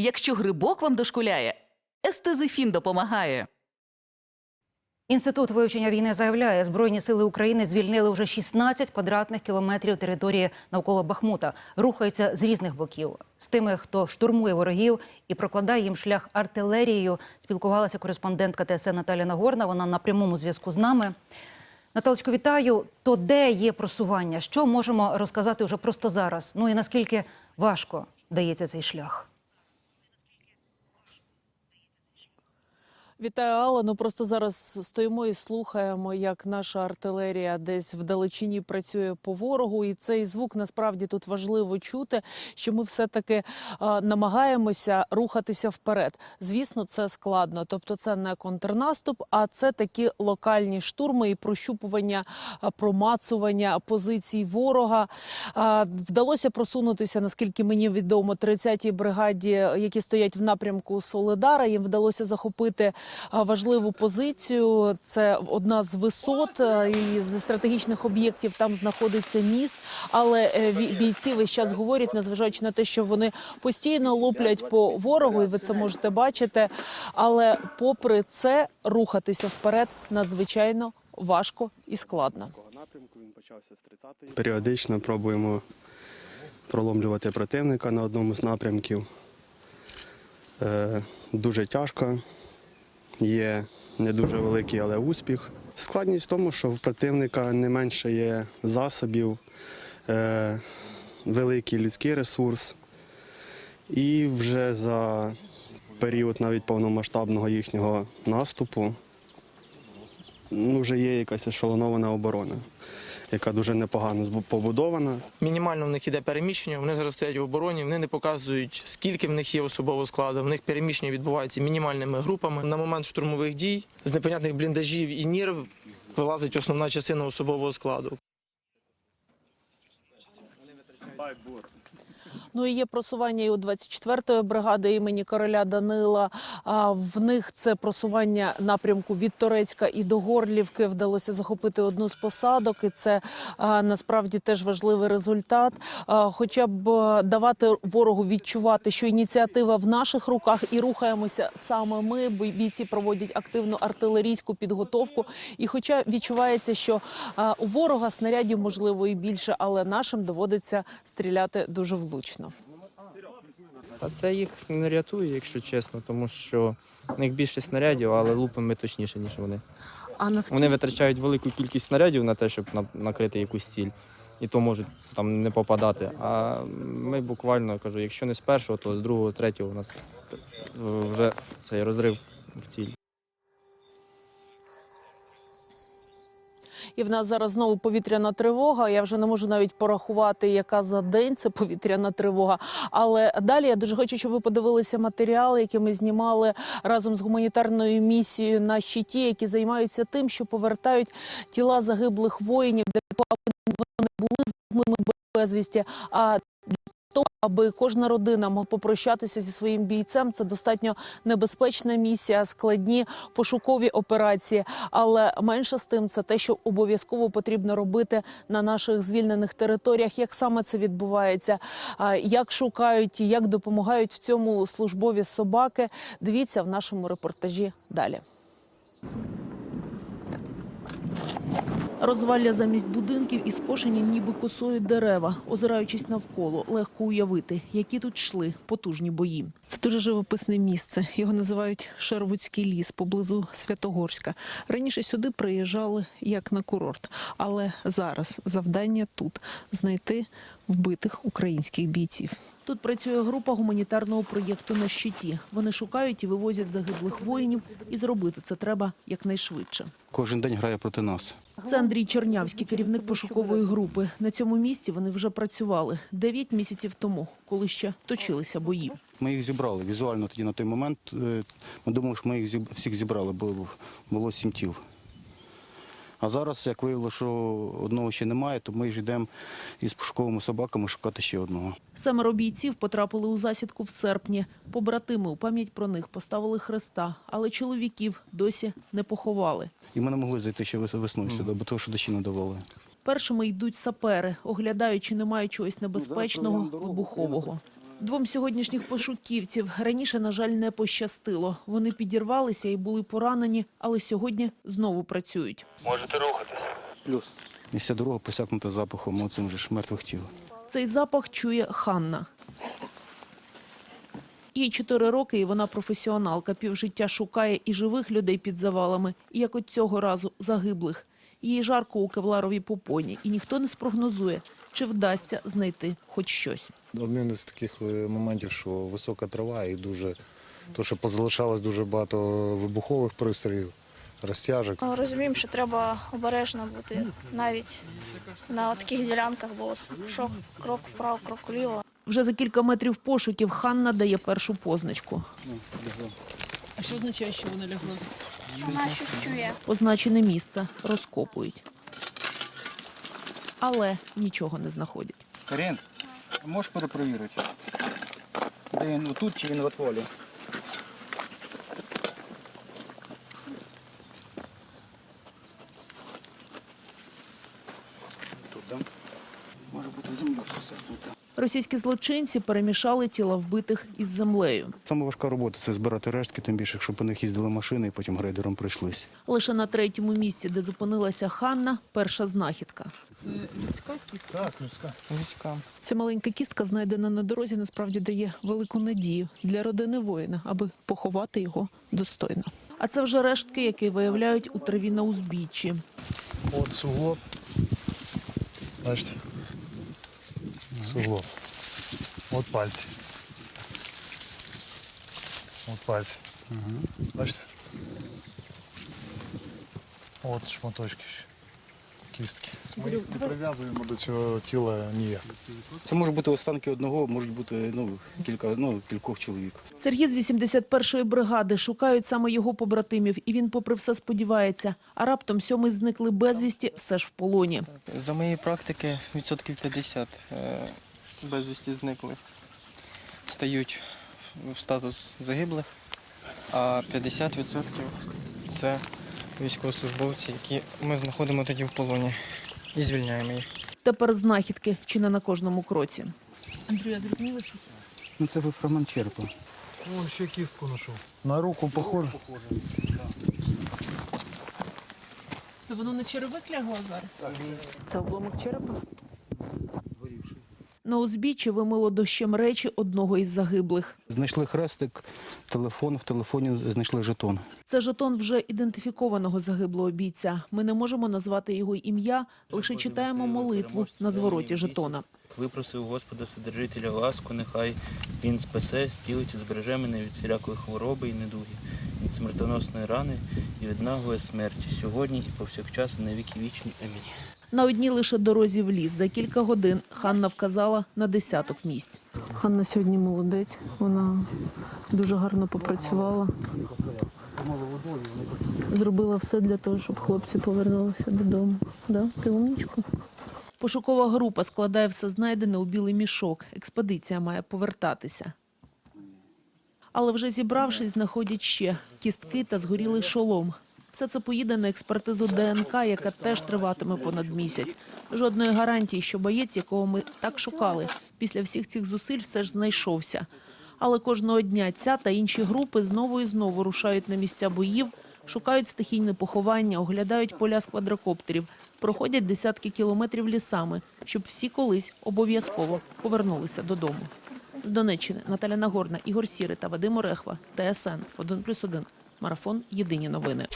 Якщо грибок вам дошкуляє, естезифін допомагає. Інститут вивчення війни заявляє, Збройні сили України звільнили вже 16 квадратних кілометрів території навколо Бахмута. Рухаються з різних боків. З тими, хто штурмує ворогів і прокладає їм шлях артилерією, спілкувалася кореспондентка ТСН Наталя Нагорна. Вона на прямому зв'язку з нами. Наталочко, вітаю. То де є просування? Що можемо розказати вже просто зараз? Ну і наскільки важко дається цей шлях? Вітаю, Алла. Ну просто зараз стоїмо і слухаємо, як наша артилерія десь вдалечині працює по ворогу. І цей звук насправді тут важливо чути, що ми все-таки а, намагаємося рухатися вперед. Звісно, це складно. Тобто, це не контрнаступ, а це такі локальні штурми і прощупування, промацування позицій ворога. А, Вдалося просунутися, наскільки мені відомо, 30-й бригаді, які стоять в напрямку Солидара. Їм вдалося захопити важливу позицію. Це одна з висот е, і з стратегічних об'єктів там знаходиться міст. Але е, бійці весь час говорять, незважаючи на те, що вони постійно луплять по ворогу, і ви це можете бачити. Але попри це рухатися вперед надзвичайно важко і складно. напрямку він почався з 30-ї. Періодично пробуємо проломлювати противника на одному з напрямків. Е, дуже тяжко. Є не дуже великий, але успіх. Складність в тому, що в противника не менше є засобів, е, великий людський ресурс. І вже за період навіть повномасштабного їхнього наступу ну, вже є якась ешелонована оборона, яка дуже непогано побудована. Мінімально в них іде переміщення, вони зараз стоять в обороні, вони не показують, скільки в них є особового складу. В них переміщення відбувається мінімальними групами. На момент штурмових дій з непонятних бліндажів і нір вилазить основна частина особового складу. Ну і є просування і у 24-ї бригади імені короля Данила. А в них це просування напрямку від Торецька і до Горлівки. Вдалося захопити одну з посадок, і це насправді теж важливий результат. Хоча б давати ворогу відчувати, що ініціатива в наших руках, і рухаємося саме ми. бо Бійці проводять активну артилерійську підготовку. І хоча відчувається, що у ворога снарядів можливо і більше, але нашим доводиться стріляти дуже влучно. Та це їх не рятує, якщо чесно, тому що в них більше снарядів, але лупимо ми точніше, ніж вони. А наскільки Вони витрачають велику кількість снарядів на те, щоб на- накрити якусь ціль, і то можуть там не попадати. А ми буквально кажу, якщо не з першого, то з другого, третього у нас вже цей розрив в ціль. І в нас зараз знову повітряна тривога. Я вже не можу навіть порахувати, яка за день це повітряна тривога. Але далі я дуже хочу, щоб ви подивилися матеріали, які ми знімали разом з гуманітарною місією на щиті, які займаються тим, що повертають тіла загиблих воїнів де вони були зникли безвісті. А аби кожна родина могла попрощатися зі своїм бійцем, це достатньо небезпечна місія, складні пошукові операції. Але менше з тим, це те, що обов'язково потрібно робити на наших звільнених територіях. Як саме це відбувається, як шукають і як допомагають в цьому службові собаки. Дивіться в нашому репортажі далі. Розвалля замість будинків і скошені ніби косою дерева. Озираючись навколо, легко уявити, які тут йшли потужні бої. Це дуже живописне місце. Його називають Шервудський ліс поблизу Святогорська. Раніше сюди приїжджали як на курорт, але зараз завдання тут знайти вбитих українських бійців. Тут працює група гуманітарного проєкту на щиті. Вони шукають і вивозять загиблих воїнів, і зробити це треба якнайшвидше. Кожен день грає проти нас. Це Андрій Чернявський, керівник пошукової групи. На цьому місці вони вже працювали 9 місяців тому, коли ще точилися бої. Ми їх зібрали візуально тоді на той момент. е, Ми думали, що ми їх всіх зібрали, бо було сім тіл. А зараз, як виявилося, що одного ще немає, то ми ж йдемо із пошуковими собаками шукати ще одного. Семеро бійців потрапили у засідку в серпні. Побратими у пам'ять про них поставили хреста, але чоловіків досі не поховали. І ми не могли зайти ще вес- весною сюди, бо того, що дощі не давали. Першими йдуть сапери, оглядають, чи немає чогось небезпечного, вибухового. Двом сьогоднішніх пошуківців раніше, на жаль, не пощастило. Вони підірвалися і були поранені, але сьогодні знову працюють. Плюс. І вся дорога посякнута запахом оцим же ж мертвих тіл. Цей запах чує Ханна. Їй чотири роки, і вона професіоналка. Півжиття шукає і живих людей під завалами, і як от цього разу загиблих. Їй жарко у кевларовій попоні, і ніхто не спрогнозує, чи вдасться знайти хоч щось. Один із таких е, моментів, що висока трава і дуже то, що позалишалось дуже багато вибухових пристроїв, розтяжок. Розуміємо, що треба обережно бути навіть на таких ділянках, бо що крок вправо, крок вліво. Вже за кілька метрів пошуків Ханна дає першу позначку. А що означає, що вона лягла? Вона щось чує. Позначене місце розкопують. Але нічого не знаходять. Карін, можеш перепровірити? Де він тут чи він в отвалі? Тут, так? Може бути земля посягнута. Російські злочинці перемішали тіла вбитих із землею. Саме важка робота це збирати рештки, тим більше, якщо по них їздили машини і потім грейдером пройшлись. Лише на третьому місці, де зупинилася Ханна, перша знахідка. Це людська кістка. Так, людська. Ця маленька кістка, знайдена на дорозі, насправді дає велику надію для родини воїна, аби поховати його достойно. А це вже рештки, які виявляють у траві на узбіччі. От суглоб. Бачите? Суглоб. От пальці. От пальці. Бачите? От шматочки ще. Кістки. Ми їх не прив'язуємо до цього тіла ніяк. Це може бути останки одного, можуть бути ну, кілька, ну, кількох чоловік. Сергій з 81-ї бригади шукають саме його побратимів, і він, попри все, сподівається. А раптом сьомий зникли безвісті, все ж в полоні. За моєї практики відсотків 50 е, безвісті зниклих стають в статус загиблих, а 50% це військовослужбовці, які ми знаходимо тоді в полоні і звільняємо їх. Тепер знахідки чи не на кожному кроці. Андрію, я зрозуміла, що це? Ну це ви фрагмент черепа. О, ще кістку знайшов. На руку похоже. Це воно на черевик лягло зараз? Це обломок черепа? На узбіччі вимило дощем речі одного із загиблих. Знайшли хрестик, телефон, в телефоні знайшли жетон. Це жетон вже ідентифікованого загиблого бійця. Ми не можемо назвати його ім'я, лише читаємо молитву на звороті жетона. Випросив Господа Вседержителя ласку, нехай Він спасе, зцілить і збереже мене від всілякої хвороби і недуги, від смертоносної рани і від наглої смерті, сьогодні і повсякчас і на віки вічні. Амінь. На одній лише дорозі в ліс за кілька годин Ханна вказала на десяток місць. Ханна сьогодні молодець. Вона дуже гарно попрацювала. Зробила все для того, щоб хлопці повернулися додому. Да? Ти умничка. Пошукова група складає все знайдене у білий мішок. Експедиція має повертатися. Але вже зібравшись, знаходять ще кістки та згорілий шолом. Все це поїде на експертизу ДНК, яка теж триватиме понад місяць. Жодної гарантії, що боєць, якого ми так шукали, після всіх цих зусиль все ж знайшовся. Але кожного дня ця та інші групи знову і знову рушають на місця боїв, шукають стихійне поховання, оглядають поля з квадрокоптерів, проходять десятки кілометрів лісами, щоб всі колись обов'язково повернулися додому. З Донеччини Наталя Нагорна, Ігор Сіри та Вадим Орехва, ТСН 1+,1. Марафон. Єдині новини.